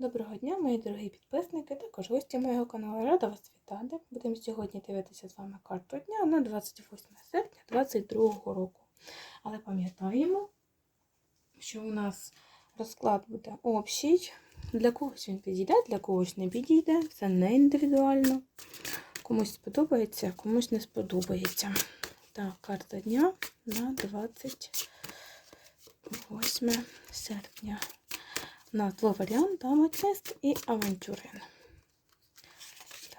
Доброго дня, мої дорогі підписники, також гості моєго каналу. Рада вас вітати. Будемо сьогодні дивитися з вами карту дня на 28 серпня 2022 року. Але пам'ятаємо, що у нас розклад буде общий. Для когось він підійде, для когось не підійде. Це не індивідуально. Комусь сподобається, комусь не сподобається. Так, карта дня на 28 серпня. Два варіанти аметист і авантюрин.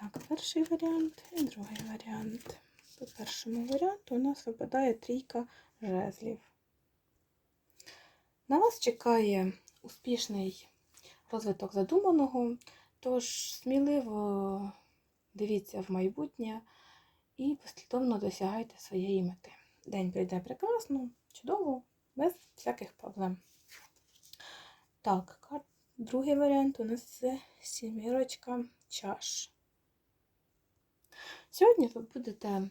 Так, перший варіант і другий варіант. По першому варіанту у нас випадає трійка жезлів. На вас чекає успішний розвиток задуманого, тож сміливо дивіться в майбутнє і послідовно досягайте своєї мети. День прийде прекрасно, чудово, без всяких проблем. Так, другий варіант у нас це сімірочка чаш. Сьогодні ви будете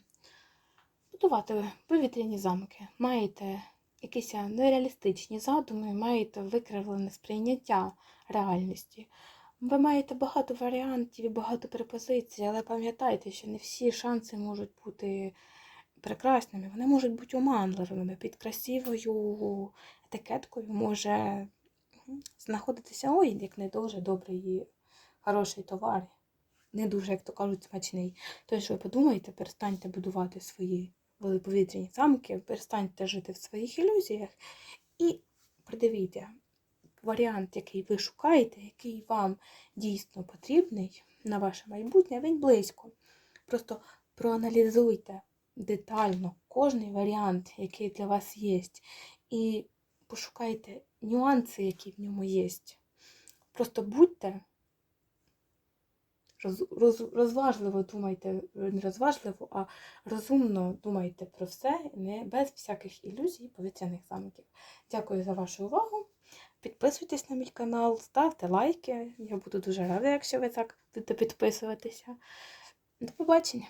будувати повітряні замки. Маєте якісь нереалістичні задуми, маєте викривлене сприйняття реальності. Ви маєте багато варіантів і багато пропозицій, але пам'ятайте, що не всі шанси можуть бути прекрасними, вони можуть бути оманливими. Під красивою етикеткою може знаходитися ой, як не дуже добрий і хороший товар. Не дуже, як то кажуть, смачний. Тож ви подумайте, перестаньте будувати свої велиповітряні замки, перестаньте жити в своїх ілюзіях і придивіться варіант, який ви шукаєте, який вам дійсно потрібний на ваше майбутнє, він близько. Просто проаналізуйте детально кожний варіант, який для вас є, і пошукайте нюанси, які в ньому є. Просто будьте роз, роз, розважливо думайте, не розважливо, а розумно думайте про все, не без всяких ілюзій повітряних замків. Дякую за вашу увагу. Підписуйтесь на мій канал, ставте лайки. Я буду дуже рада, якщо ви так будете підписуватися. До побачення!